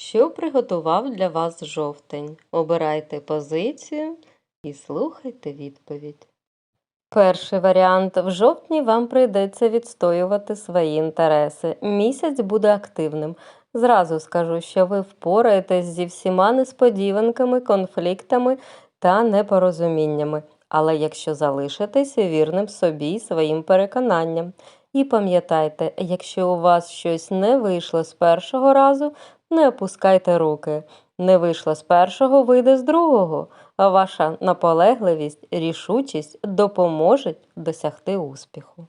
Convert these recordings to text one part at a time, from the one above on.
Що приготував для вас жовтень? Обирайте позицію і слухайте відповідь. Перший варіант. В жовтні вам прийдеться відстоювати свої інтереси. Місяць буде активним. Зразу скажу, що ви впораєтесь зі всіма несподіванками, конфліктами та непорозуміннями. Але якщо залишитеся вірним собі і своїм переконанням. І пам'ятайте, якщо у вас щось не вийшло з першого разу, не опускайте руки. Не вийшло з першого, вийде з другого, а ваша наполегливість, рішучість допоможуть досягти успіху.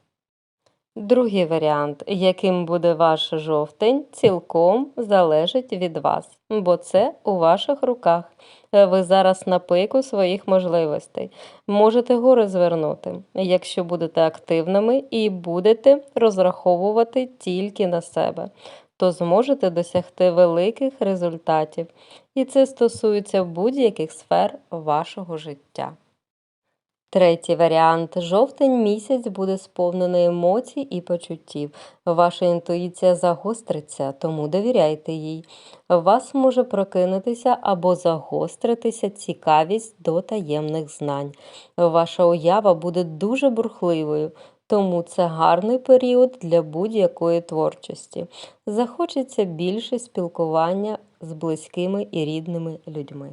Другий варіант, яким буде ваш жовтень, цілком залежить від вас, бо це у ваших руках. Ви зараз на пику своїх можливостей. Можете гори звернути, якщо будете активними і будете розраховувати тільки на себе, то зможете досягти великих результатів. І це стосується будь-яких сфер вашого життя. Третій варіант. Жовтень місяць буде сповнений емоцій і почуттів. Ваша інтуїція загостриться, тому довіряйте їй. Вас може прокинутися або загостритися цікавість до таємних знань. Ваша уява буде дуже бурхливою, тому це гарний період для будь-якої творчості. Захочеться більше спілкування з близькими і рідними людьми.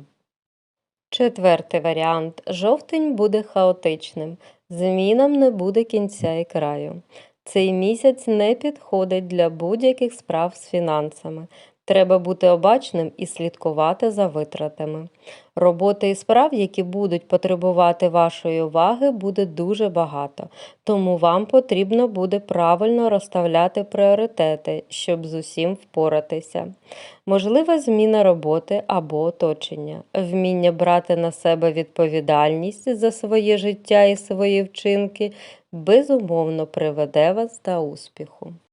Четвертий варіант. Жовтень буде хаотичним. Змінам не буде кінця і краю. Цей місяць не підходить для будь-яких справ з фінансами. Треба бути обачним і слідкувати за витратами. Роботи і справ, які будуть потребувати вашої уваги, буде дуже багато, тому вам потрібно буде правильно розставляти пріоритети, щоб з усім впоратися. Можлива зміна роботи або оточення, вміння брати на себе відповідальність за своє життя і свої вчинки безумовно приведе вас до успіху.